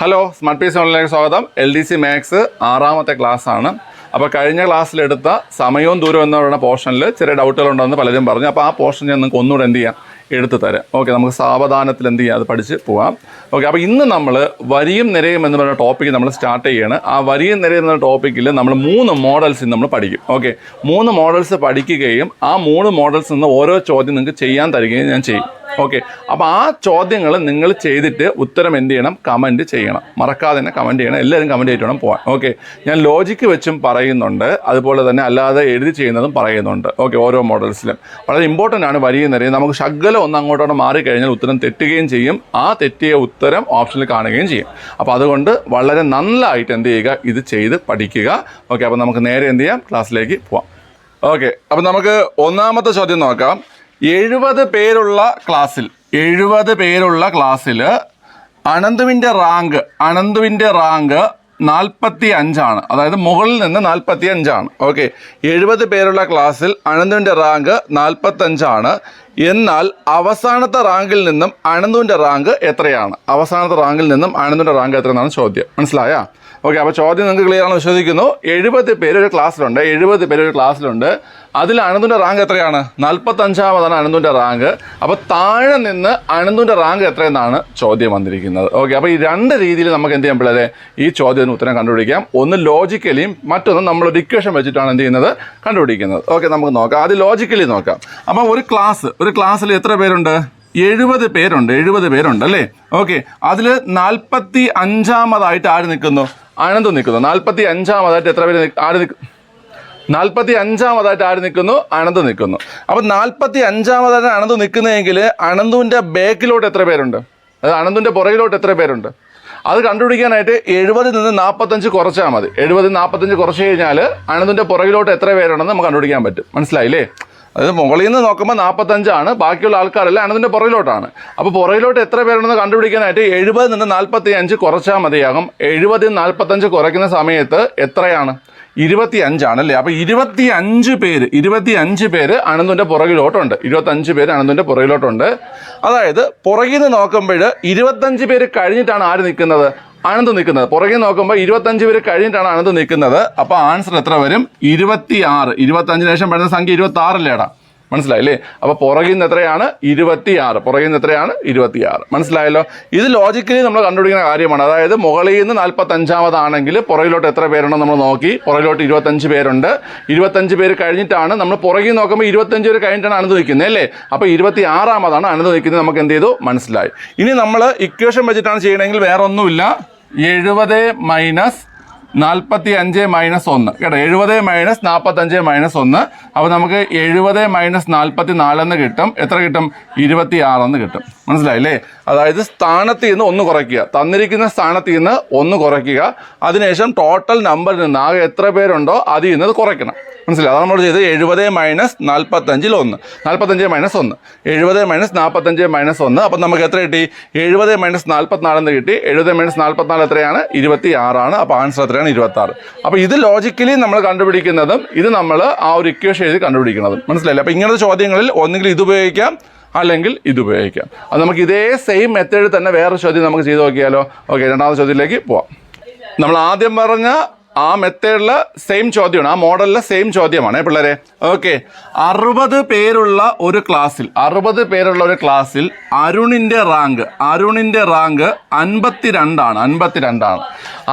Hello smart piece ഓൺലൈനിലേക്ക് സ്വാഗതം. L D C maths ആറാമത്തെ ആണ്. അപ്പോൾ കഴിഞ്ഞ ക്ലാസ്സിലെടുത്ത സമയവും ദൂരവും എന്ന് പറയുന്ന പോർഷനിൽ ചെറിയ ഡൗട്ടുകൾ ഉണ്ടെന്ന് പലരും പറഞ്ഞു. അപ്പോൾ ആ പോർഷൻ ഞാൻ നിങ്ങൾക്ക് ഒന്നുകൂടെ എന്ത് ചെയ്യാം? എടുത്തു തരാം. ഓക്കെ നമുക്ക് സാവധാനത്തിൽ എന്ത് ചെയ്യാം? അത് പഠിച്ച് പോവാം. ഓക്കെ അപ്പോൾ ഇന്ന് നമ്മൾ വരിയും നിരയും എന്ന് പറയുന്ന ടോപ്പിക്ക് നമ്മൾ സ്റ്റാർട്ട് ചെയ്യാണ്. ആ വരിയും നിരയും എന്ന ടോപ്പിക്കിൽ നമ്മൾ മൂന്ന് മോഡൽസ് നമ്മൾ പഠിക്കും. ഓക്കെ മൂന്ന് മോഡൽസ് പഠിക്കുകയും ആ മൂന്ന് മോഡൽസ് നിന്ന് ഓരോ ചോദ്യം നിങ്ങൾക്ക് ചെയ്യാൻ തരികയും ഞാൻ ചെയ്യും. ഓക്കെ. അപ്പോൾ ആ ചോദ്യങ്ങൾ നിങ്ങൾ ചെയ്തിട്ട് ഉത്തരം എന്ത് ചെയ്യണം? കമന്റ് ചെയ്യണം. മറക്കാതെ തന്നെ കമന്റ് ചെയ്യണം. എല്ലാവരും കമന്റ് ചെയ്തിട്ട് വേണം പോകാൻ ഓക്കെ. ഞാൻ ലോജിക്ക് വെച്ചും പറയുന്നുണ്ട്. അതുപോലെ തന്നെ അല്ലാതെ എഴുതി ചെയ്യുന്നതും പറയുന്നുണ്ട്. ഓക്കെ ഓരോ മോഡൽസിലും വളരെ ഇമ്പോർട്ടന്റ് ആണ് വരിയും നിറയും നമുക്ക് ശകലം ഒന്ന് അങ്ങോട്ടോ മാറി കഴിഞ്ഞാൽ ഉത്തരം തെറ്റുകയും ചെയ്യും. ആ തെറ്റിയ ഉത്തരം ഓപ്ഷനിൽ കാണുകയും ചെയ്യും. അപ്പോൾ അതുകൊണ്ട് വളരെ നല്ലതായിട്ട് എന്ത് ചെയ്യുക? ഇത് ചെയ്ത് പഠിക്കുക. ഓക്കെ അപ്പോൾ നമുക്ക് നേരെ എന്ത് ചെയ്യാം? ക്ലാസ്സിലേക്ക് പോവാം. ഓക്കെ അപ്പം നമുക്ക് ഒന്നാമത്തെ ചോദ്യം നോക്കാം. എഴുപത് പേരുള്ള ക്ലാസ്സിൽ എഴുപത് പേരുള്ള ക്ലാസ്സിൽ അനന്തുവിന്റെ റാങ്ക് അനന്തുവിന്റെ റാങ്ക് നാൽപ്പത്തി അഞ്ചാണ് അതായത് മുകളിൽ നിന്ന് നാൽപ്പത്തി അഞ്ചാണ് ഓക്കെ. എഴുപത് പേരുള്ള ക്ലാസ്സിൽ അനന്തുവിന്റെ റാങ്ക് നാൽപ്പത്തഞ്ചാണ് എന്നാൽ അവസാനത്തെ റാങ്കിൽ നിന്നും അനന്തുവിന്റെ റാങ്ക് എത്രയാണ്? അവസാനത്തെ റാങ്കിൽ നിന്നും അനന്തുവിന്റെ റാങ്ക് എത്രയെന്നാണ് ചോദ്യം. മനസ്സിലായോ? ഓക്കെ. അപ്പോൾ ചോദ്യം നിങ്ങൾക്ക് ക്ലിയർ ആണെന്ന് വിശ്വസിക്കുന്നു. എഴുപത് പേര് ഒരു ക്ലാസ്സിലുണ്ട്. എഴുപത് പേര് ഒരു ക്ലാസ്സിലുണ്ട്. അതിൽ അനന്തുന്റെ റാങ്ക് എത്രയാണ്? നാൽപ്പത്തഞ്ചാമതാണ് അനന്തുന്റെ റാങ്ക് അപ്പോൾ താഴെ നിന്ന് അനന്തുന്റെ റാങ്ക് എത്രയെന്നാണ് ചോദ്യം വന്നിരിക്കുന്നത്. ഓക്കെ അപ്പോൾ ഈ രണ്ട് രീതിയിൽ നമുക്ക് എന്ത് ചെയ്യാൻ പിള്ളേരെ ഈ ചോദ്യത്തിന് ഉത്തരം കണ്ടുപിടിക്കാം. ഒന്ന് ലോജിക്കലിയും മറ്റൊന്ന് നമ്മൾ ഒരു ഇക്വേഷൻ വെച്ചിട്ടാണ് എന്ത് ചെയ്യുന്നത്? കണ്ടുപിടിക്കുന്നത്. ഓക്കെ നമുക്ക് നോക്കാം. അത് ലോജിക്കലി നോക്കാം. അപ്പോൾ ഒരു ക്ലാസ് ഒരു ക്ലാസ്സിൽ എത്ര പേരുണ്ട്? എഴുപത് പേരുണ്ട് എഴുപത് പേരുണ്ട് അല്ലേ? ഓക്കെ അതിൽ നാൽപ്പത്തി അഞ്ചാമതായിട്ട് ആര് നിൽക്കുന്നു? അനന്ത് നിൽക്കുന്നു. നാൽപ്പത്തി അഞ്ചാമതായിട്ട് എത്ര പേര് ആര് നിൽക്കും നാൽപ്പത്തി അഞ്ചാമതായിട്ട് ആര് നിൽക്കുന്നു? അനന്ത് നിൽക്കുന്നു. അപ്പം നാൽപ്പത്തി അഞ്ചാമതായിട്ട് അനന്ത് നിൽക്കുന്നതെങ്കിൽ അനന്തുവിന്റെ ബാക്കിലോട്ട് എത്ര പേരുണ്ട്? അതായത് അനന്തുവിന്റെ പുറകിലോട്ട് എത്ര പേരുണ്ട്? അത് കണ്ടുപിടിക്കാനായിട്ട് എഴുപതിൽ നിന്ന് നാൽപ്പത്തഞ്ച് കുറച്ചാൽ മതി. എഴുപതിൽ നാൽപ്പത്തഞ്ച് കുറച്ച് കഴിഞ്ഞാൽ അനന്തിന്റെ പുറകിലോട്ട് എത്ര പേരുണ്ടെന്ന് നമുക്ക് കണ്ടുപിടിക്കാൻ പറ്റും. മനസ്സിലായില്ലേ? അതായത് മുകളിൽ നിന്ന് നോക്കുമ്പോൾ നാൽപ്പത്തഞ്ചാണ് ബാക്കിയുള്ള ആൾക്കാരെല്ലാം അനന്തിന്റെ പുറകിലോട്ടാണ്. അപ്പോൾ പുറകിലോട്ട് എത്ര പേരുണ്ടെന്ന് കണ്ടുപിടിക്കാനായിട്ട് എഴുപതിൽ നിന്ന് നാൽപ്പത്തി അഞ്ച് കുറച്ചാൽ മതിയാകും. എഴുപതിൽ നാൽപ്പത്തഞ്ച് കുറയ്ക്കുന്ന സമയത്ത് എത്രയാണ്? ഇരുപത്തി അഞ്ചാണ് അല്ലേ അപ്പോൾ ഇരുപത്തി അഞ്ച് പേര് ഇരുപത്തി അഞ്ച് പേര് അനന്തുവിന്റെ പുറകിലോട്ടുണ്ട്. ഇരുപത്തഞ്ച് പേര് അനന്തുവിന്റെ പുറകിലോട്ടുണ്ട്. അതായത് പുറകിൽ നിന്ന് നോക്കുമ്പോൾ ഇരുപത്തഞ്ച് പേര് കഴിഞ്ഞിട്ടാണ് ആര് നിൽക്കുന്നത്? അനന്ത് നിൽക്കുന്നത്. പുറകിൽ നോക്കുമ്പോൾ ഇരുപത്തഞ്ച് പേര് കഴിഞ്ഞിട്ടാണ് അനന്ത് നിൽക്കുന്നത്. അപ്പോൾ ആൻസർ എത്ര വരും? ഇരുപത്തി ആറ് ഇരുപത്തഞ്ചിന് ശേഷം വരുന്ന സംഖ്യ ഇരുപത്തി ആറില്ലേടാ മനസ്സിലായില്ലേ? അപ്പോൾ പുറകിൽ നിന്ന് എത്രയാണ്? ഇരുപത്തിയാറ്. പുറകിൽ നിന്ന് എത്രയാണ്? ഇരുപത്തിയാറ്. മനസ്സിലായല്ലോ? ഇത് ലോജിക്കലി നമ്മൾ കണ്ടുപിടിക്കുന്ന കാര്യമാണ്. അതായത് മുകളിൽ നിന്ന് നാൽപ്പത്തഞ്ചാമതാണെങ്കിൽ പുറകിലോട്ട് എത്ര പേരുണ്ടെന്ന് നമ്മൾ നോക്കി. പുറകിലോട്ട് ഇരുപത്തഞ്ച് പേരുണ്ട്. ഇരുപത്തഞ്ച് പേര് കഴിഞ്ഞിട്ടാണ് നമ്മൾ പുറകിൽ നോക്കുമ്പോൾ ഇരുപത്തഞ്ച് പേര് കഴിഞ്ഞിട്ടാണ് അനന്ത് നിൽക്കുന്നത് അല്ലേ? അപ്പോൾ ഇരുപത്തി ആറാമതാണ് അനന്ത് നിൽക്കുന്നത് നമുക്ക് എന്ത് ചെയ്തു? മനസ്സിലായി. ഇനി നമ്മൾ ഇക്വേഷൻ വെച്ചിട്ടാണ് ചെയ്യണമെങ്കിൽ വേറെ ഒന്നുമില്ല എഴുപത് മൈനസ് നാൽപ്പത്തി അഞ്ച് മൈനസ് ഒന്ന്. കേട്ടോ എഴുപത് മൈനസ് നാൽപ്പത്തഞ്ച് മൈനസ് ഒന്ന്. അപ്പോൾ നമുക്ക് എഴുപത് മൈനസ് നാൽപ്പത്തി നാലെന്ന് കിട്ടും. എത്ര കിട്ടും? ഇരുപത്തി ആറെന്ന് കിട്ടും. മനസ്സിലായില്ലേ? അതായത് സ്ഥാനത്ത് നിന്ന് ഒന്ന് കുറയ്ക്കുക. തന്നിരിക്കുന്ന സ്ഥാനത്ത് നിന്ന് ഒന്ന് കുറയ്ക്കുക. അതിനുശേഷം ടോട്ടൽ നമ്പറിൽ നിന്ന് ആകെ എത്ര പേരുണ്ടോ അതിൽ നിന്ന് കുറയ്ക്കണം. മനസ്സിലായി? അതാണ് നമ്മൾ ചെയ്തത്. എഴുപത് മൈനസ് നാൽപ്പത്തഞ്ചിൽ ഒന്ന്. നാൽപ്പത്തഞ്ച് മൈനസ് ഒന്ന്. എഴുപത് മൈനസ് നാൽപ്പത്തഞ്ച് മൈനസ് ഒന്ന്. അപ്പം നമുക്ക് എത്ര കിട്ടി? എഴുപത് മൈനസ് നാൽപ്പത്തിനാലെന്ന് കിട്ടി. എഴുപത് മൈനസ് നാൽപ്പത്തിനാല് എത്രയാണ്? ഇരുപത്തി ആറാണ് അപ്പോൾ ആൻസർ എത്രയാണ്? ഇരുപത്തി ആറ് അപ്പോൾ ഇത് ലോജിക്കലി നമ്മൾ കണ്ടുപിടിക്കുന്നതും ഇത് നമ്മൾ ആ ഒരു ഇക്വേഷൻ എഴുതി കണ്ടുപിടിക്കുന്നതും. മനസ്സിലായില്ലേ? അപ്പോൾ ഇങ്ങനത്തെ ചോദ്യങ്ങളിൽ ഒന്നുകിൽ ഇത് ഉപയോഗിക്കാം അല്ലെങ്കിൽ ഇത് ഉപയോഗിക്കാം. അത് നമുക്ക് ഇതേ സെയിം മെത്തേഡ് തന്നെ വേറെ ചോദ്യം നമുക്ക് ചെയ്ത് നോക്കിയാലോ? ഓക്കെ രണ്ടാമത്തെ ചോദ്യത്തിലേക്ക് പോവാം. നമ്മൾ ആദ്യം പറഞ്ഞ ആ മെത്തേഡിലെ സെയിം ചോദ്യമാണ് ആ മോഡലിലെ സെയിം ചോദ്യമാണ് പിള്ളേരെ? ഓക്കെ അറുപത് പേരുള്ള ഒരു ക്ലാസ്സിൽ അറുപത് പേരുള്ള ഒരു ക്ലാസ്സിൽ അരുണിന്റെ റാങ്ക് അരുണിന്റെ റാങ്ക് അൻപത്തിരണ്ടാണ് അൻപത്തിരണ്ടാണ്.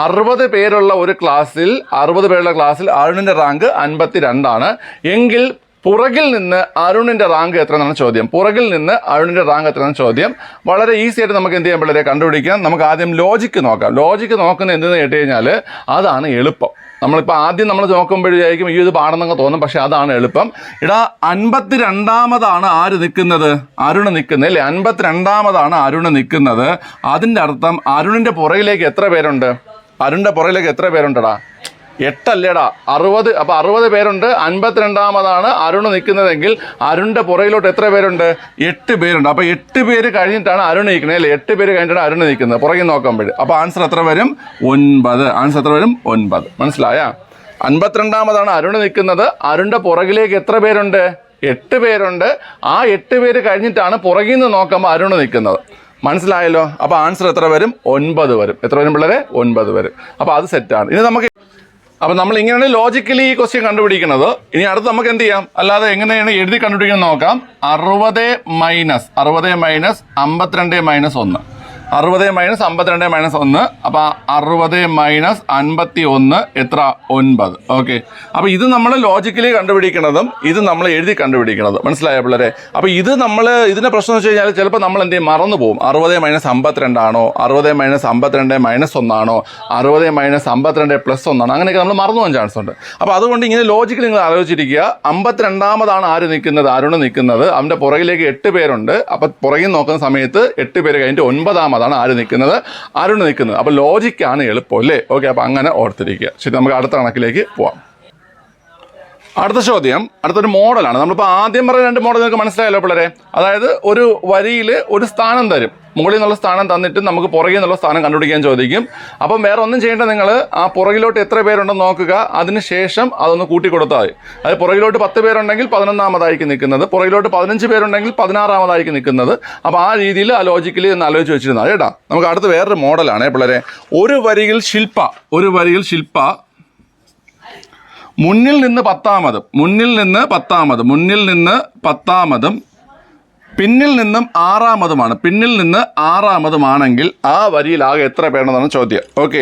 അറുപത് പേരുള്ള ഒരു ക്ലാസ്സിൽ അറുപത് പേരുള്ള ക്ലാസ്സിൽ അരുണിന്റെ റാങ്ക് അൻപത്തിരണ്ടാണ്. എങ്കിൽ പുറകിൽ നിന്ന് അരുണിന്റെ റാങ്ക് എത്ര എന്നാണ് ചോദ്യം. പുറകിൽ നിന്ന് അരുണിന്റെ റാങ്ക് എത്ര എന്നാണ് ചോദ്യം. വളരെ ഈസി ആയിട്ട് നമുക്ക് എന്ത് ചെയ്യാൻ പിള്ളേരെ കണ്ടുപിടിക്കാം. നമുക്ക് ആദ്യം ലോജിക്ക് നോക്കാം. ലോജിക്ക് നോക്കുന്ന എന്തെന്ന് കേട്ട് കഴിഞ്ഞാൽ അതാണ് എളുപ്പം. നമ്മളിപ്പോൾ ആദ്യം നമ്മൾ നോക്കുമ്പോഴായിരിക്കും ഈ ഇത് പാടുന്നൊക്കെ തോന്നും പക്ഷേ അതാണ് എളുപ്പം. ഇടാ അൻപത്തി രണ്ടാമതാണ് ആര് നിൽക്കുന്നത്? അരുണ് നിൽക്കുന്നത് അല്ലേ? അൻപത്തി രണ്ടാമതാണ് അരുണ് നിൽക്കുന്നത്. അതിന്റെ അർത്ഥം അരുണിന്റെ പുറകിലേക്ക് എത്ര പേരുണ്ട്? അരുണിന്റെ പുറകിലേക്ക് എത്ര പേരുണ്ടടാ? എട്ടല്ലേടാ. അറുപത് അപ്പൊ അറുപത് പേരുണ്ട്. അൻപത്തിരണ്ടാമതാണ് അരുൺ നിൽക്കുന്നതെങ്കിൽ അരുണിന്റെ പുറയിലോട്ട് എത്ര പേരുണ്ട്? എട്ട് പേരുണ്ട്. അപ്പൊ എട്ട് പേര് കഴിഞ്ഞിട്ടാണ് അരുൺ നിൽക്കുന്നത് അല്ലേ? എട്ട് പേര് കഴിഞ്ഞിട്ടാണ് അരുൺ നിൽക്കുന്നത്. പുറകിൽ നോക്കുമ്പോൾ അപ്പൊ ആൻസർ എത്ര വരും? ഒൻപത്. ആൻസർ എത്ര വരും? ഒൻപത്. മനസ്സിലായ? അൻപത്തിരണ്ടാമതാണ് അരുൺ നിൽക്കുന്നത്. അരുണിന്റെ പുറകിലേക്ക് എത്ര പേരുണ്ട്? എട്ട് പേരുണ്ട്. ആ എട്ട് പേര് കഴിഞ്ഞിട്ടാണ് പുറകിൽ നിന്ന് നോക്കുമ്പോൾ അരുൺ നിൽക്കുന്നത്. മനസ്സിലായല്ലോ? അപ്പോൾ ആൻസർ എത്ര വരും? ഒൻപത് വരും. എത്ര വരും പിള്ളേരെ? ഒൻപത് വരും. അപ്പോൾ അത് സെറ്റാണ് ഇനി നമുക്ക് അപ്പം നമ്മൾ ഇങ്ങനെയാണ് ലോജിക്കലി ഈ ക്വസ്റ്റ്യൻ കണ്ടുപിടിക്കുന്നത്. ഇനി അടുത്ത് നമുക്ക് എന്ത് ചെയ്യാം? അല്ലാതെ എങ്ങനെയാണ് എഴുതി കണ്ടുപിടിക്കുന്നത് നോക്കാം. അറുപത് മൈനസ് അറുപത് മൈനസ് അമ്പത്തിരണ്ട് മൈനസ് ഒന്ന്. അറുപത് മൈനസ് അമ്പത്തിരണ്ട് മൈനസ് ഒന്ന്. അപ്പോൾ അറുപത് മൈനസ് അൻപത്തി ഒന്ന് എത്ര? ഒൻപത്. ഓക്കെ. അപ്പോൾ ഇത് നമ്മൾ ലോജിക്കലി കണ്ടുപിടിക്കുന്നതും ഇത് നമ്മൾ എഴുതി കണ്ടുപിടിക്കുന്നതും മനസ്സിലായ പിള്ളേരെ? അപ്പോൾ ഇത് നമ്മൾ ഇതിന്റെ പ്രശ്നം വെച്ച് കഴിഞ്ഞാൽ ചിലപ്പോൾ നമ്മൾ എന്ത് ചെയ്യും? മറന്നു പോകും. അറുപത് മൈനസ് അമ്പത്തിരണ്ടാണോ അറുപത് മൈനസ് അമ്പത്തിരണ്ട് മൈനസ് ഒന്നാണോ അറുപത് മൈനസ് അമ്പത്തിരണ്ട് പ്ലസ് ഒന്നാണോ അങ്ങനെയൊക്കെ നമ്മൾ മറന്നു പോകാൻ ചാൻസ് ഉണ്ട്. അപ്പോൾ അതുകൊണ്ട് ഇങ്ങനെ ലോജിക്കലി നിങ്ങൾ ആലോചിച്ചിരിക്കുക. അമ്പത്തിരണ്ടാമതാണ് ആര് നിൽക്കുന്നത്? അരുണ് നിൽക്കുന്നത്. അവന്റെ പുറകിലേക്ക് എട്ട് പേരുണ്ട്. അപ്പോൾ പുറകിൽ നോക്കുന്ന സമയത്ത് എട്ട് പേര് കഴിഞ്ഞിട്ട് ഒൻപതാമതാണ് ആര് നിൽക്കുന്നത്? അരുണ് നിൽക്കുന്നത്. അപ്പോൾ ലോജിക്കാണ് എളുപ്പം അല്ലേ? ഓക്കെ അപ്പോൾ അങ്ങനെ ഓർത്തിരിക്കുക. ശരി നമുക്ക് അടുത്ത കണക്കിലേക്ക് പോവാം. അടുത്ത ചോദ്യം അടുത്തൊരു മോഡലാണ്. നമ്മളിപ്പോൾ ആദ്യം പറഞ്ഞ രണ്ട് മോഡൽ നിങ്ങൾക്ക് മനസ്സിലായല്ലോ പിള്ളേരെ. അതായത് ഒരു വരിയിൽ ഒരു സ്ഥാനം തരും. മുകളിൽ നിന്നുള്ള സ്ഥാനം തന്നിട്ട് നമുക്ക് പുറകിൽ നിന്നുള്ള സ്ഥാനം കണ്ടുപിടിക്കാൻ ചോദിക്കും. അപ്പം വേറെ ഒന്നും ചെയ്യേണ്ട നിങ്ങൾ ആ പുറകിലോട്ട് എത്ര പേരുണ്ടെന്ന് നോക്കുക. അതിനുശേഷം അതൊന്ന് കൂട്ടി കൊടുത്താൽ മതി. അത് പുറകിലോട്ട് പത്ത് പേരുണ്ടെങ്കിൽ പതിനൊന്നാമതായിരിക്കും നിൽക്കുന്നത്. പുറകിലോട്ട് പതിനഞ്ച് പേരുണ്ടെങ്കിൽ പതിനാറാമതായിരിക്കും നിൽക്കുന്നത്. അപ്പോൾ ആ രീതിയിൽ ആ ലോജിക്കലി ഒന്ന് ആലോചിച്ച് വെച്ചിരുന്നാൽ കേട്ടോ. നമുക്ക് അടുത്ത് വേറൊരു മോഡലാണ് പിള്ളേരെ. ഒരു വരിയിൽ ശില്പ ഒരു വരിയിൽ ശില്പ മുന്നിൽ നിന്ന് പത്താമതും മുന്നിൽ നിന്ന് പത്താമതും മുന്നിൽ നിന്ന് പത്താമതും പിന്നിൽ നിന്നും ആറാമതുമാണ് പിന്നിൽ നിന്ന് ആറാമതുമാണെങ്കിൽ ആ വരിയിൽ ആകെ എത്ര പേരുണ്ടെന്നാണ് ചോദ്യം. ഓക്കെ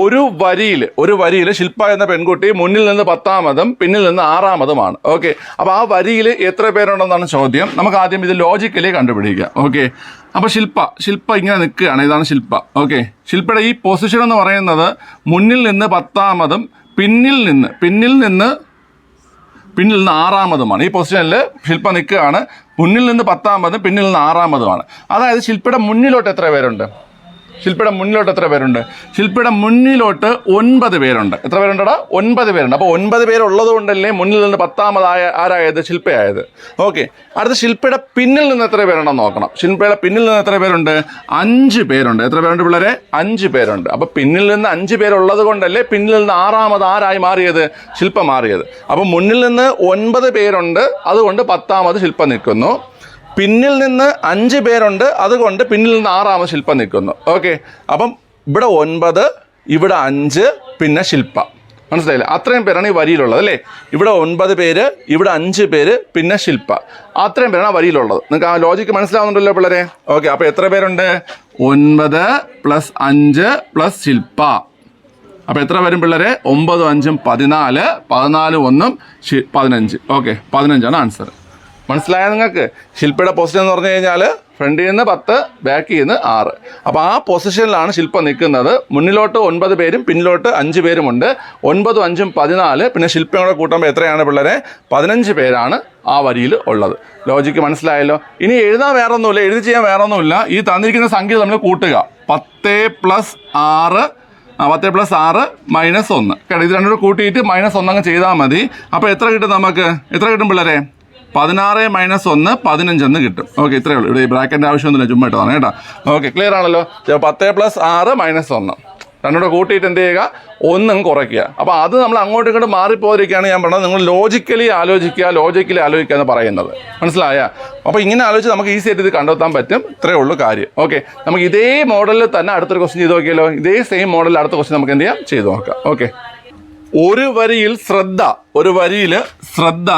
ഒരു വരിയിൽ ഒരു വരിയിൽ ശില്പ എന്ന പെൺകുട്ടി മുന്നിൽ നിന്ന് പത്താമതും പിന്നിൽ നിന്ന് ആറാമതുമാണ്. ഓക്കെ അപ്പോൾ ആ വരിയിൽ എത്ര പേരുണ്ടെന്നാണ് ചോദ്യം. നമുക്ക് ആദ്യം ഇത് ലോജിക്കലി കണ്ടുപിടിക്കാം. ഓക്കെ അപ്പോൾ ശില്പ ശില്പ ഇങ്ങനെ നിൽക്കുകയാണ്. ഇതാണ് ശില്പ. ഓക്കെ ശില്പയുടെ ഈ പൊസിഷൻ എന്ന് പറയുന്നത് മുന്നിൽ നിന്ന് പത്താമതും പിന്നിൽ നിന്ന് പിന്നിൽ നിന്ന് പിന്നിൽ നിന്ന് ആറാമതുമാണ്. ഈ പൊസിഷനിൽ ശില്പ നിൽക്കുകയാണ്. മുന്നിൽ നിന്ന് പത്താമതും പിന്നിൽ നിന്ന് ആറാമതുമാണ്. അതായത് ശില്പയുടെ മുന്നിലോട്ട് എത്ര പേരുണ്ട്? ശില്പയുടെ മുന്നിലോട്ട് എത്ര പേരുണ്ട്? ശില്പയുടെ മുന്നിലോട്ട് ഒൻപത് പേരുണ്ട്. എത്ര പേരുണ്ടടാ? ഒൻപത് പേരുണ്ട്. അപ്പോൾ ഒൻപത് പേരുള്ളത് കൊണ്ടല്ലേ മുന്നിൽ നിന്ന് പത്താമതായ ആരായത് ശില്പയായത്? ഓക്കെ. അടുത്ത ശില്പയുടെ പിന്നിൽ നിന്ന് എത്ര പേരുണ്ടെന്ന് നോക്കണം. ശില്പയുടെ പിന്നിൽ നിന്ന് എത്ര പേരുണ്ട്? അഞ്ച് പേരുണ്ട്. എത്ര പേരുണ്ട് പിള്ളേരെ? അഞ്ച് പേരുണ്ട്. അപ്പോൾ പിന്നിൽ നിന്ന് അഞ്ച് പേരുള്ളത് കൊണ്ടല്ലേ പിന്നിൽ നിന്ന് ആറാമത് ആരായി മാറിയത്? ശില്പ മാറിയത്. അപ്പോൾ മുന്നിൽ നിന്ന് ഒൻപത് പേരുണ്ട്. അതുകൊണ്ട് പത്താമത് ശില്പം നിൽക്കുന്നു. പിന്നിൽ നിന്ന് അഞ്ച് പേരുണ്ട്. അതുകൊണ്ട് പിന്നിൽ നിന്ന് ആറാമത് ശില്പം നിൽക്കുന്നു. ഓക്കെ അപ്പം ഇവിടെ ഒൻപത് ഇവിടെ അഞ്ച് പിന്നെ ശില്പ. മനസ്സിലായില്ലേ? അത്രയും പേരാണ് ഈ വരിയിലുള്ളത് അല്ലേ? ഇവിടെ ഒൻപത് പേര് ഇവിടെ അഞ്ച് പേര് പിന്നെ ശില്പ. അത്രയും പേരാണ് ആ വരിയിലുള്ളത്. നിങ്ങൾക്ക് ആ ലോജിക്ക് മനസ്സിലാവുന്നുണ്ടല്ലോ പിള്ളേരെ? ഓക്കെ അപ്പോൾ എത്ര പേരുണ്ട്? ഒൻപത് പ്ലസ് അഞ്ച് പ്ലസ് ശില്പ. അപ്പോൾ എത്ര വരും പിള്ളേരെ? ഒമ്പതും അഞ്ചും പതിനാല് പതിനാല് ഒന്നും പതിനഞ്ച്. ഓക്കെ പതിനഞ്ചാണ് ആൻസർ മനസ്സിലായ നിങ്ങൾക്ക്? ശില്പയുടെ പൊസിഷൻ എന്ന് പറഞ്ഞു കഴിഞ്ഞാൽ ഫ്രണ്ടിൽ നിന്ന് പത്ത് ബാക്കിൽ നിന്ന് ആറ്. അപ്പോൾ ആ പൊസിഷനിലാണ് ശില്പം നിൽക്കുന്നത്. മുന്നിലോട്ട് ഒൻപത് പേരും പിന്നിലോട്ട് അഞ്ച് പേരുമുണ്ട് ഒൻപതും അഞ്ചും പതിനാല്. പിന്നെ ശില്പം കൂടെ കൂട്ടുമ്പോൾ എത്രയാണ് പിള്ളേരെ? പതിനഞ്ച് പേരാണ് ആ വരിയിൽ ഉള്ളത്. ലോജിക്ക് മനസ്സിലായല്ലോ? ഇനി എഴുതാൻ വേറെ ഒന്നുമില്ല എഴുതി ചെയ്യാൻ വേറെ ഒന്നുമില്ല ഈ തന്നിരിക്കുന്ന സംഖ്യ നമ്മൾ കൂട്ടുക. പത്ത് പ്ലസ് ആറ് പത്ത് പ്ലസ് ആറ് മൈനസ് ഒന്ന്. കേട്ടോ ഇത് രണ്ടുകൂടെ കൂട്ടിയിട്ട് മൈനസ് ഒന്നങ്ങ് ചെയ്താൽ മതി. അപ്പോൾ എത്ര കിട്ടും നമുക്ക്? എത്ര കിട്ടും പിള്ളേരെ? പതിനാറ് മൈനസ് ഒന്ന് പതിനഞ്ചെന്ന് കിട്ടും. ഓക്കെ ഇത്രയേ ഉള്ളൂ. ഇവിടെ ഈ ബ്രാക്കറ്റിന്റെ ആവശ്യമൊന്നുമില്ല ചുമ്മാ ഇട്ടതാണ് കേട്ടോ. ഓക്കെ ക്ലിയർ ആണല്ലോ? പത്ത് പ്ലസ് ആറ് മൈനസ് ഒന്ന്. രണ്ടുകൂടെ കൂട്ടിയിട്ട് എന്ത് ചെയ്യുക? ഒന്നും കുറയ്ക്കുക. അപ്പോൾ അത് നമ്മൾ അങ്ങോട്ടും ഇങ്ങോട്ടും മാറിപ്പോയിരിക്കുകയാണ് ഞാൻ പറഞ്ഞത്. നിങ്ങൾ ലോജിക്കലി ആലോചിക്കുക ലോജിക്കലി ആലോചിക്കുക എന്ന് പറയുന്നത്. മനസ്സിലായ? അപ്പോൾ ഇങ്ങനെ ആലോചിച്ച് നമുക്ക് ഈസി ആയിട്ട് ഇത് കണ്ടെത്താൻ പറ്റും. ഇത്രയേ ഉള്ളൂ കാര്യം. ഓക്കെ നമുക്ക് ഇതേ മോഡലിൽ തന്നെ അടുത്തൊരു ക്വസ്റ്റ്യൻ ചെയ്ത് നോക്കിയാലോ ഇതേ സെയിം മോഡലിൽ അടുത്ത ക്വസ്റ്റ്യൻ നമുക്ക് എന്ത് ചെയ്യാം? ചെയ്ത് നോക്കാം. ഓക്കെ ഒരു വരിയിൽ ശ്രദ്ധ ഒരു വരിയിൽ ശ്രദ്ധ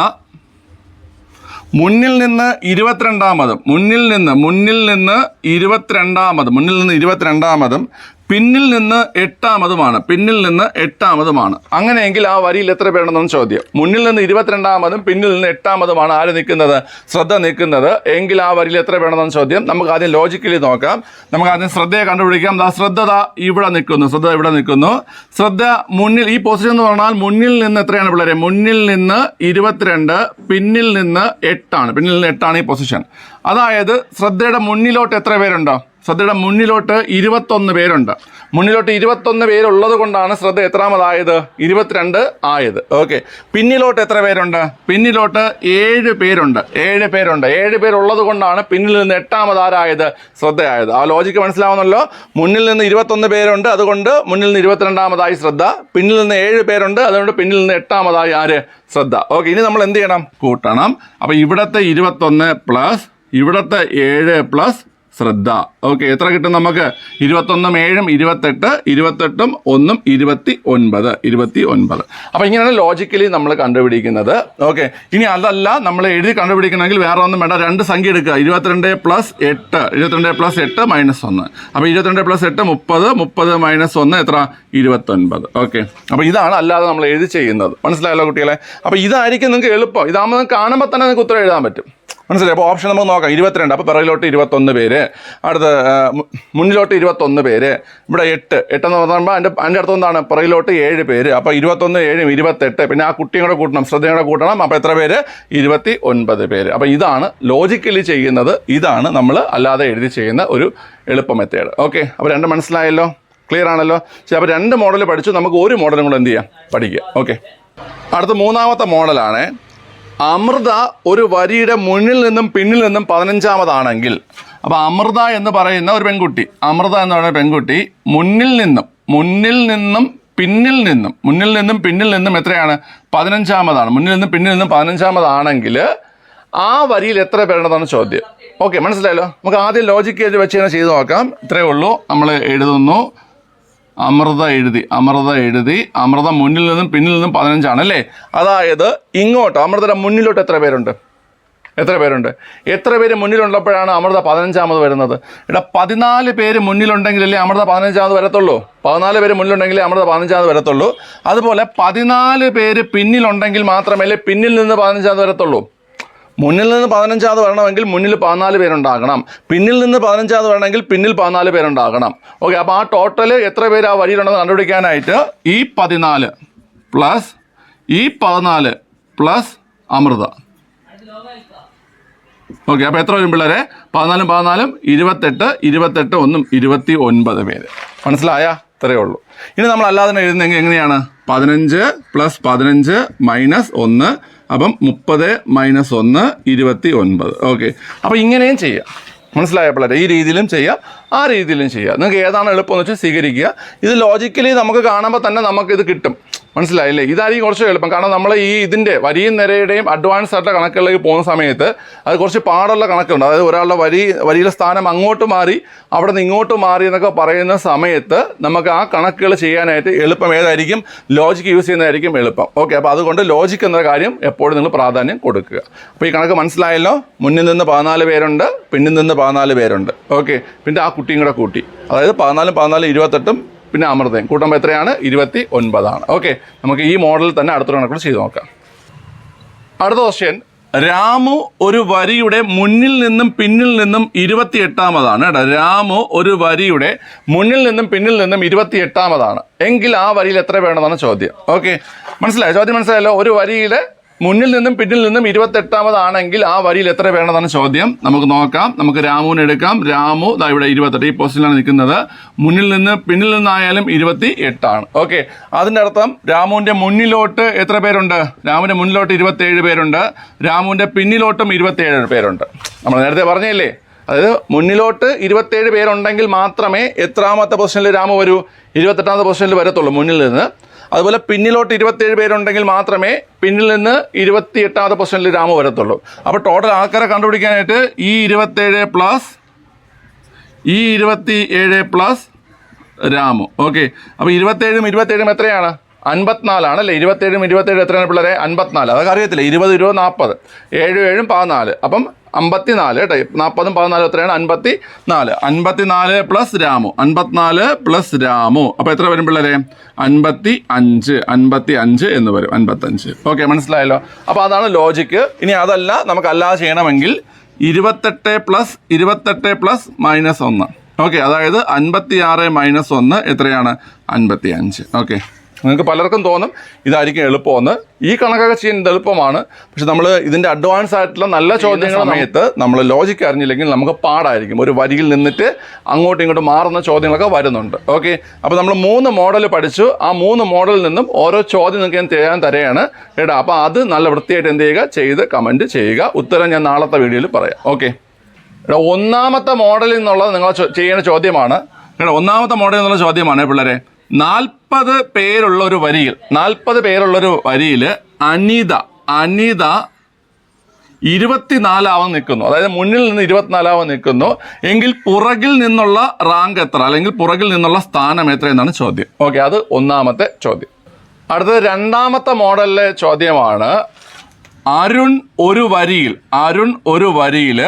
മുന്നിൽ നിന്ന് ഇരുപത്തിരണ്ടാമതും മുന്നിൽ നിന്ന് മുന്നിൽ നിന്ന് ഇരുപത്തിരണ്ടാമതും മുന്നിൽ നിന്ന് ഇരുപത്തിരണ്ടാമതും പിന്നിൽ നിന്ന് എട്ടാമതുമാണ് പിന്നിൽ നിന്ന് എട്ടാമതുമാണ്. അങ്ങനെയെങ്കിൽ ആ വരിയിൽ എത്ര പേരുണ്ടെന്നാണ് ചോദ്യം. മുന്നിൽ നിന്ന് ഇരുപത്തിരണ്ടാമതും പിന്നിൽ നിന്ന് എട്ടാമതുമാണ് ആര് നിൽക്കുന്നത്? ശ്രദ്ധ നിൽക്കുന്നത്. എങ്കിൽ ആ വരിയിൽ എത്ര പേരുണ്ടെന്ന് ചോദ്യം. നമുക്ക് ആദ്യം ലോജിക്കലി നോക്കാം. നമുക്ക് ആദ്യം ശ്രദ്ധയെ കണ്ടുപിടിക്കാം. ദാ ശ്രദ്ധ ഇവിടെ നിൽക്കുന്നു. ശ്രദ്ധ ഇവിടെ നിൽക്കുന്നു. ശ്രദ്ധ മുന്നിൽ ഈ പൊസിഷൻ എന്ന് പറഞ്ഞാൽ മുന്നിൽ നിന്ന് എത്രയാണ് പിള്ളേരെ? മുന്നിൽ നിന്ന് ഇരുപത്തിരണ്ട് പിന്നിൽ നിന്ന് എട്ടാണ്. പിന്നിൽ നിന്ന് എട്ടാണ് ഈ പൊസിഷൻ അതായത് ശ്രദ്ധയുടെ മുന്നിലോട്ട് എത്ര പേരുണ്ടോ? ശ്രദ്ധയുടെ മുന്നിലോട്ട് ഇരുപത്തൊന്ന് പേരുണ്ട്. മുന്നിലോട്ട് ഇരുപത്തൊന്ന് പേരുള്ളത് കൊണ്ടാണ് ശ്രദ്ധ എത്രാമതായത്? ഇരുപത്തിരണ്ട് ആയത്. ഓക്കെ പിന്നിലോട്ട് എത്ര പേരുണ്ട്? പിന്നിലോട്ട് ഏഴ് പേരുണ്ട്. ഏഴ് പേരുണ്ട്. ഏഴ് പേരുള്ളത് കൊണ്ടാണ് പിന്നിൽ നിന്ന് എട്ടാമതാരായത് ശ്രദ്ധയായത്. ആ ലോജിക്ക് മനസ്സിലാവുന്നല്ലോ? മുന്നിൽ നിന്ന് ഇരുപത്തൊന്ന് പേരുണ്ട്. അതുകൊണ്ട് മുന്നിൽ നിന്ന് ഇരുപത്തിരണ്ടാമതായി ശ്രദ്ധ. പിന്നിൽ നിന്ന് ഏഴ് പേരുണ്ട്. അതുകൊണ്ട് പിന്നിൽ നിന്ന് എട്ടാമതായി ആര്? ശ്രദ്ധ. ഓക്കെ ഇനി നമ്മൾ എന്ത് ചെയ്യണം? കൂട്ടണം. അപ്പോൾ ഇവിടത്തെ ഇരുപത്തൊന്ന് പ്ലസ് ഇവിടത്തെ ഏഴ് പ്ലസ് ശ്രദ്ധ. ഓക്കെ എത്ര കിട്ടും നമുക്ക്? ഇരുപത്തൊന്നും ഏഴും ഇരുപത്തെട്ട് ഇരുപത്തെട്ടും ഒന്നും ഇരുപത്തി ഒൻപത് ഇരുപത്തി ഒൻപത് അപ്പോൾ ഇങ്ങനെയാണ് ലോജിക്കലി നമ്മൾ കണ്ടുപിടിക്കുന്നത്. ഓക്കെ ഇനി അതല്ല നമ്മൾ എഴുതി കണ്ടുപിടിക്കണമെങ്കിൽ വേറെ ഒന്നും വേണ്ട. രണ്ട് സംഖ്യ എടുക്കുക. ഇരുപത്തിരണ്ട് പ്ലസ് എട്ട്. ഇരുപത്തിരണ്ട് പ്ലസ് എട്ട് മൈനസ് ഒന്ന്. അപ്പോൾ ഇരുപത്തിരണ്ട് പ്ലസ് എട്ട് മുപ്പത് മുപ്പത് മൈനസ് ഒന്ന് എത്ര? ഇരുപത്തൊൻപത്. ഓക്കെ അപ്പോൾ ഇതാണ് അല്ലാതെ നമ്മൾ എഴുതി ചെയ്യുന്നത്. മനസ്സിലായല്ലോ കുട്ടികളെ? അപ്പോൾ ഇതായിരിക്കും നിങ്ങൾക്ക് എളുപ്പം. ഇതാകുമ്പോൾ കാണുമ്പോൾ തന്നെ നിങ്ങൾക്ക് ഉത്തരം എഴുതാൻ പറ്റും. മനസ്സിലായി? അപ്പോൾ ഓപ്ഷൻ നമുക്ക് നോക്കാം. ഇരുപത്തിരണ്ട്. അപ്പോൾ പിറകിലോട്ട് ഇരുപത്തൊന്ന് പേര്. അടുത്ത് മുന്നിലോട്ട് ഇരുപത്തൊന്ന് പേര്. ഇവിടെ എട്ട്. എട്ടെന്ന് പറയുമ്പോൾ അതിന്റെ അതിന്റെ അടുത്ത് എന്താണ് പിറകിലോട്ട് ഏഴ് പേര്. അപ്പോൾ ഇരുപത്തൊന്ന് ഏഴും ഇരുപത്തെട്ട്. പിന്നെ ആ കുട്ടിയും കൂടെ കൂട്ടണം. ശ്രദ്ധയും കൂടെ കൂട്ടണം. അപ്പോൾ എത്ര പേര്? ഇരുപത്തി ഒൻപത് പേര്. അപ്പോൾ ഇതാണ് ലോജിക്കലി ചെയ്യുന്നത്. ഇതാണ് നമ്മൾ അല്ലാതെ എഴുതി ചെയ്യുന്ന ഒരു എളുപ്പ മെത്തേഡ് ഓക്കെ അപ്പോൾ രണ്ട് മനസ്സിലായല്ലോ? ക്ലിയർ ആണല്ലോ? ശരി അപ്പോൾ രണ്ട് മോഡൽ പഠിച്ചു. നമുക്ക് ഒരു മോഡലും കൂടെ എന്ത് ചെയ്യാം? പഠിക്കുക ഓക്കെ അടുത്ത മൂന്നാമത്തെ മോഡലാണ് അമൃത ഒരു വരിയുടെ മുന്നിൽ നിന്നും പിന്നിൽ നിന്നും പതിനഞ്ചാമതാണെങ്കിൽ. അപ്പോൾ അമൃത എന്ന് പറയുന്ന ഒരു പെൺകുട്ടി അമൃത എന്ന് പറയുന്ന പെൺകുട്ടി മുന്നിൽ നിന്നും മുന്നിൽ നിന്നും പിന്നിൽ നിന്നും മുന്നിൽ നിന്നും പിന്നിൽ നിന്നും എത്രയാണ്? പതിനഞ്ചാമതാണ്. മുന്നിൽ നിന്നും പിന്നിൽ നിന്നും പതിനഞ്ചാമതാണെങ്കിൽ ആ വരിയിൽ എത്ര പേരുണ്ടെന്നാണ് ചോദ്യം. ഓക്കെ മനസ്സിലായല്ലോ? നമുക്ക് ആദ്യം ലോജിക്ക് വെച്ച് തന്നെ ചെയ്ത് നോക്കാം. ഇത്രയേ ഉള്ളൂ. നമ്മൾ എഴുതുന്നു. അമൃത എഴുതി അമൃത എഴുതി അമൃത മുന്നിൽ നിന്നും പിന്നിൽ നിന്നും പതിനഞ്ചാണ് അല്ലേ? അതായത് ഇങ്ങോട്ട് അമൃതയുടെ മുന്നിലോട്ട് എത്ര പേരുണ്ട്? എത്ര പേരുണ്ട്? എത്ര പേര് മുന്നിലുള്ളപ്പോഴാണ് അമൃത പതിനഞ്ചാമത് വരുന്നത്? ഇവിടെ പതിനാല് പേര് മുന്നിലുണ്ടെങ്കിലല്ലേ അമൃത പതിനഞ്ചാമത് വരത്തുള്ളൂ? പതിനാല് പേര് മുന്നിലുണ്ടെങ്കിലേ അമൃത പതിനഞ്ചാമത് വരത്തുള്ളൂ. അതുപോലെ പതിനാല് പേര് പിന്നിലുണ്ടെങ്കിൽ മാത്രമല്ലേ പിന്നിൽ നിന്ന് പതിനഞ്ചാമത് വരത്തുള്ളൂ. മുന്നിൽ നിന്ന് പതിനഞ്ചാമത് വരണമെങ്കിൽ മുന്നിൽ പതിനാല് പേരുണ്ടാകണം. പിന്നിൽ നിന്ന് പതിനഞ്ചാമത് വരണമെങ്കിൽ പിന്നിൽ പതിനാല് പേരുണ്ടാകണം. ഓക്കെ അപ്പോൾ ആ ടോട്ടൽ എത്ര പേര് ആ വരിയിലുണ്ടെന്ന് കണ്ടുപിടിക്കാനായിട്ട് ഈ പതിനാല് പ്ലസ് ഈ പതിനാല് പ്ലസ് അമൃത. ഓക്കെ അപ്പോൾ എത്ര വരും പിള്ളേരെ? പതിനാലും പതിനാലും ഇരുപത്തെട്ട് ഇരുപത്തെട്ട് ഒന്നും ഇരുപത്തി ഒൻപത് പേര്. മനസ്സിലായ? ഇത്രയേ ഉള്ളൂ. ഇനി നമ്മൾ അല്ലാതെ എഴുതുന്നെങ്കിൽ എങ്ങനെയാണ്? പതിനഞ്ച് പ്ലസ് പതിനഞ്ച് മൈനസ് ഒന്ന് അപ്പം മുപ്പത് മൈനസ് ഒന്ന് ഇരുപത്തി ഒൻപത്. ഓക്കെ. അപ്പോൾ ഇങ്ങനെയും ചെയ്യാം. മനസ്സിലായ ഈ രീതിയിലും ചെയ്യാം. ആ രീതിയിലും ചെയ്യാം. നിങ്ങൾക്ക് ഏതാണ് എളുപ്പം എന്ന് വെച്ചാൽ സ്വീകരിക്കുക. ഇത് ലോജിക്കലി നമുക്ക് കാണുമ്പോൾ തന്നെ നമുക്കിത് കിട്ടും. മനസ്സിലായില്ലേ? ഇതായിരിക്കും കുറച്ച് എളുപ്പം. കാരണം നമ്മൾ ഈ ഇതിന്റെ വരിയും നിരയുടെയും അഡ്വാൻസ് ആയിട്ടുള്ള കണക്കുകളിലേക്ക് പോകുന്ന സമയത്ത് അത് കുറച്ച് പാടുള്ള കണക്കുണ്ട് അതായത് ഒരാളുടെ വരി വരിയിലെ സ്ഥാനം അങ്ങോട്ട് മാറി അവിടെ നിന്ന് ഇങ്ങോട്ട് മാറി എന്നൊക്കെ പറയുന്ന സമയത്ത് നമുക്ക് ആ കണക്കുകൾ ചെയ്യാനായിട്ട് എളുപ്പം ഏതായിരിക്കും? ലോജിക്ക് യൂസ് ചെയ്യുന്നതായിരിക്കും എളുപ്പം. ഓക്കെ അപ്പോൾ അതുകൊണ്ട് ലോജിക്ക് എന്ന കാര്യം എപ്പോഴും നിങ്ങൾ പ്രാധാന്യം കൊടുക്കുക. അപ്പോൾ ഈ കണക്ക് മനസ്സിലായല്ലോ? മുന്നിൽ നിന്ന് പതിനാല് പേരുണ്ട് പിന്നിൽ നിന്ന് പതിനാല് പേരുണ്ട്. ഓക്കെ പിന്നെ ആ കുട്ടിയും കൂടെ കൂട്ടി. അതായത് പതിനാലും പതിനാലും ഇരുപത്തെട്ടും പിന്നെ അമൃതയും. കൂട്ടുമ്പോൾ എത്രയാണ്? ഇരുപത്തി ഒൻപതാണ് ഓക്കെ നമുക്ക് ഈ മോഡലിൽ തന്നെ അടുത്തൊരു കണക്കൂടെ ചെയ്ത് നോക്കാം. അടുത്ത ക്വസ്റ്റ്യൻ രാമു ഒരു വരിയുടെ മുന്നിൽ നിന്നും പിന്നിൽ നിന്നും ഇരുപത്തി എട്ടാമതാണ് കേട്ടോ. രാമു ഒരു വരിയുടെ മുന്നിൽ നിന്നും പിന്നിൽ നിന്നും ഇരുപത്തി എട്ടാമതാണ് എങ്കിൽ ആ വരിയിൽ എത്ര വേണമെന്നാണ് ചോദ്യം. ഓക്കെ മനസ്സിലായോ? ചോദ്യം മനസ്സിലായല്ലോ? ഒരു വരിയിലെ മുന്നിൽ നിന്നും പിന്നിൽ നിന്നും ഇരുപത്തെട്ടാമതാണെങ്കിൽ ആ വരിയിൽ എത്ര വേണമെന്നാണ് ചോദ്യം? നമുക്ക് നോക്കാം. നമുക്ക് രാമുവിന് എടുക്കാം. രാമു ദാ ഇവിടെ ഇരുപത്തെട്ട്. ഈ പൊസിഷനിലാണ് നിൽക്കുന്നത്. മുന്നിൽ നിന്ന് പിന്നിൽ നിന്നായാലും ഇരുപത്തി എട്ടാണ് ഓക്കെ. അതിന്റെ അർത്ഥം രാമുവിന്റെ മുന്നിലോട്ട് എത്ര പേരുണ്ട്? രാമുവിന്റെ മുന്നിലോട്ട് ഇരുപത്തേഴ് പേരുണ്ട്. രാമുവിന്റെ പിന്നിലോട്ടും ഇരുപത്തേഴ് പേരുണ്ട്. നമ്മൾ നേരത്തെ പറഞ്ഞില്ലേ? അതായത് മുന്നിലോട്ട് ഇരുപത്തേഴ് പേരുണ്ടെങ്കിൽ മാത്രമേ എത്രാമത്തെ പൊസിഷനിൽ രാമു വരൂ? ഇരുപത്തെട്ടാമത്തെ പൊസിഷനിൽ വരത്തുള്ളൂ മുന്നിൽ നിന്ന്. അതുപോലെ പിന്നിലോട്ട് ഇരുപത്തേഴ് പേരുണ്ടെങ്കിൽ മാത്രമേ പിന്നിൽ നിന്ന് ഇരുപത്തി എട്ടാമത്തെ പൊസിഷനിൽ രാമ വരത്തുള്ളൂ. അപ്പോൾ ടോട്ടൽ ആൾക്കാരെ കണ്ടുപിടിക്കാനായിട്ട് ഈ ഇരുപത്തേഴ് പ്ലസ് ഈ ഇരുപത്തി ഏഴ് പ്ലസ് രാമു. ഓക്കെ അപ്പോൾ ഇരുപത്തേഴും ഇരുപത്തേഴും എത്രയാണ്? അൻപത്തിനാലാണ് അല്ലേ? ഇരുപത്തേഴും ഇരുപത്തേഴും എത്രയാണ് പിള്ളേരെ? അൻപത്തിനാല്. അതൊക്കെ അറിയത്തില്ല? ഇരുപത് ഇരുപത് നാൽപ്പത് ഏഴും ഏഴും പതിനാല്. അപ്പം അമ്പത്തിനാല് കേട്ടോ. നാൽപ്പതും പതിനാലും എത്രയാണ്? അൻപത്തി നാല് അൻപത്തിനാല് പ്ലസ് രാമു. അൻപത്തിനാല് പ്ലസ് രാമു. അപ്പോൾ എത്ര വരും പിള്ളേരെ? അൻപത്തി അഞ്ച് അൻപത്തി അഞ്ച് എന്ന് വരും. അൻപത്തഞ്ച് ഓക്കെ മനസ്സിലായല്ലോ? അപ്പോൾ അതാണ് ലോജിക്ക് ഇനി അതല്ല നമുക്ക് അല്ലാതെ ചെയ്യണമെങ്കിൽ ഇരുപത്തെട്ട് പ്ലസ് ഇരുപത്തെട്ട് പ്ലസ് മൈനസ് ഒന്ന്. ഓക്കെ അതായത് അൻപത്തി ആറ് മൈനസ് ഒന്ന് എത്രയാണ്? അൻപത്തി അഞ്ച് ഓക്കെ നിങ്ങൾക്ക് പലർക്കും തോന്നും ഇതായിരിക്കും എളുപ്പമെന്ന്. ഈ കണക്കൊക്കെ ചെയ്യുന്നത് എളുപ്പമാണ്. പക്ഷെ നമ്മൾ ഇതിന്റെ അഡ്വാൻസ് ആയിട്ടുള്ള നല്ല ചോദ്യങ്ങൾ സമയത്ത് നമ്മൾ ലോജിക്ക് അറിഞ്ഞില്ലെങ്കിൽ നമുക്ക് പാടായിരിക്കും. ഒരു വരിയിൽ നിന്നിട്ട് അങ്ങോട്ടും ഇങ്ങോട്ടും മാറുന്ന ചോദ്യങ്ങളൊക്കെ വരുന്നുണ്ട്. ഓക്കെ അപ്പോൾ നമ്മൾ മൂന്ന് മോഡൽ പഠിച്ചു. ആ മൂന്ന് മോഡലിൽ നിന്നും ഓരോ ചോദ്യം നിങ്ങൾക്ക് ഞാൻ തരാൻ തരയാണ്. കേട്ടോ അപ്പോൾ അത് നല്ല വൃത്തിയായിട്ട് എന്ത് ചെയ്യുക? ചെയ്ത് കമന്റ് ചെയ്യുക. ഉത്തരം ഞാൻ നാളത്തെ വീഡിയോയിൽ പറയാം. ഓക്കെ എടാ ഒന്നാമത്തെ മോഡലിൽ നിന്നുള്ളത് നിങ്ങൾ ചെയ്യേണ്ട ചെയ്യുന്ന ചോദ്യമാണ് ഒന്നാമത്തെ മോഡൽ നിന്നുള്ള ചോദ്യമാണ് പിള്ളേരെ. നാൽപ്പത് പേരുള്ള ഒരു വരിയിൽ നാൽപ്പത് പേരുള്ള ഒരു വരിയിൽ അനിത അനിത ഇരുപത്തിനാലാവാൻ നിൽക്കുന്നു. അതായത് മുന്നിൽ നിന്ന് ഇരുപത്തിനാലാവാൻ നിൽക്കുന്നു. എങ്കിൽ പുറകിൽ നിന്നുള്ള റാങ്ക് എത്ര? അല്ലെങ്കിൽ പുറകിൽ നിന്നുള്ള സ്ഥാനം എത്ര എന്നാണ് ചോദ്യം. ഓക്കെ അത് ഒന്നാമത്തെ ചോദ്യം. അടുത്തത് രണ്ടാമത്തെ മോഡലിലെ ചോദ്യമാണ് അരുൺ ഒരു വരിയിൽ അരുൺ ഒരു വരിയിൽ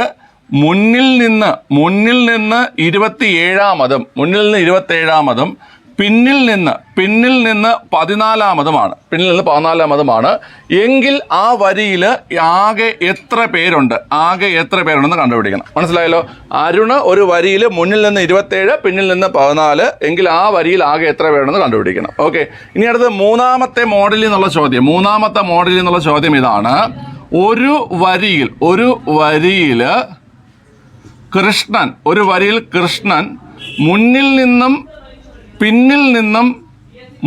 മുന്നിൽ നിന്ന് മുന്നിൽ നിന്ന് ഇരുപത്തിയേഴാമതും മുന്നിൽ നിന്ന് ഇരുപത്തേഴാമതും പിന്നിൽ നിന്ന് പിന്നിൽ നിന്ന് പതിനാലാമതുമാണ്. പിന്നിൽ നിന്ന് പതിനാലാമതുമാണ്. എങ്കിൽ ആ വരിയിൽ ആകെ എത്ര പേരുണ്ട്? ആകെ എത്ര പേരുണ്ടെന്ന് കണ്ടുപിടിക്കണം. മനസ്സിലായല്ലോ? അരുണ് ഒരു വരിയിൽ മുന്നിൽ നിന്ന് ഇരുപത്തേഴ് പിന്നിൽ നിന്ന് പതിനാല് എങ്കിൽ ആ വരിയിൽ ആകെ എത്ര പേരുണ്ടെന്ന് കണ്ടുപിടിക്കണം. ഓക്കെ. ഇനി അടുത്ത് മൂന്നാമത്തെ മോഡലിൽ നിന്നുള്ള ചോദ്യം. മൂന്നാമത്തെ മോഡലിൽ നിന്നുള്ള ചോദ്യം ഇതാണ്. ഒരു വരിയിൽ ഒരു വരിയിൽ കൃഷ്ണൻ ഒരു വരിയിൽ കൃഷ്ണൻ മുന്നിൽ നിന്നും പിന്നിൽ നിന്നും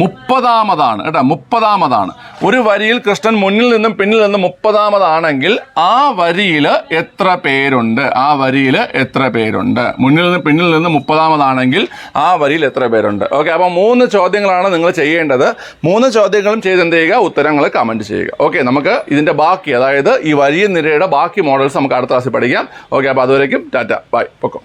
മുപ്പതാമതാണ് കേട്ടോ മുപ്പതാമതാണ്. ഒരു വരിയിൽ കൃഷ്ണൻ മുന്നിൽ നിന്നും പിന്നിൽ നിന്നും മുപ്പതാമതാണെങ്കിൽ ആ വരിയിൽ എത്ര പേരുണ്ട്? ആ വരിയിൽ എത്ര പേരുണ്ട്? മുന്നിൽ നിന്ന് പിന്നിൽ നിന്ന് മുപ്പതാമതാണെങ്കിൽ ആ വരിയിൽ എത്ര പേരുണ്ട്? ഓക്കെ അപ്പോൾ മൂന്ന് ചോദ്യങ്ങളാണ് നിങ്ങൾ ചെയ്യേണ്ടത്. മൂന്ന് ചോദ്യങ്ങളും ചെയ്ത് എന്ത് ചെയ്യുക? ഉത്തരങ്ങൾ കമന്റ് ചെയ്യുക. ഓക്കെ നമുക്ക് ഇതിന്റെ ബാക്കി അതായത് ഈ വരിയ നിരയുടെ ബാക്കി മോഡൽസ് നമുക്ക് അടുത്ത ക്ലാസ്സിൽ പഠിക്കാം. ഓക്കെ അപ്പോൾ അതുവരേക്കും ടാറ്റ ബൈ പൊക്കോ.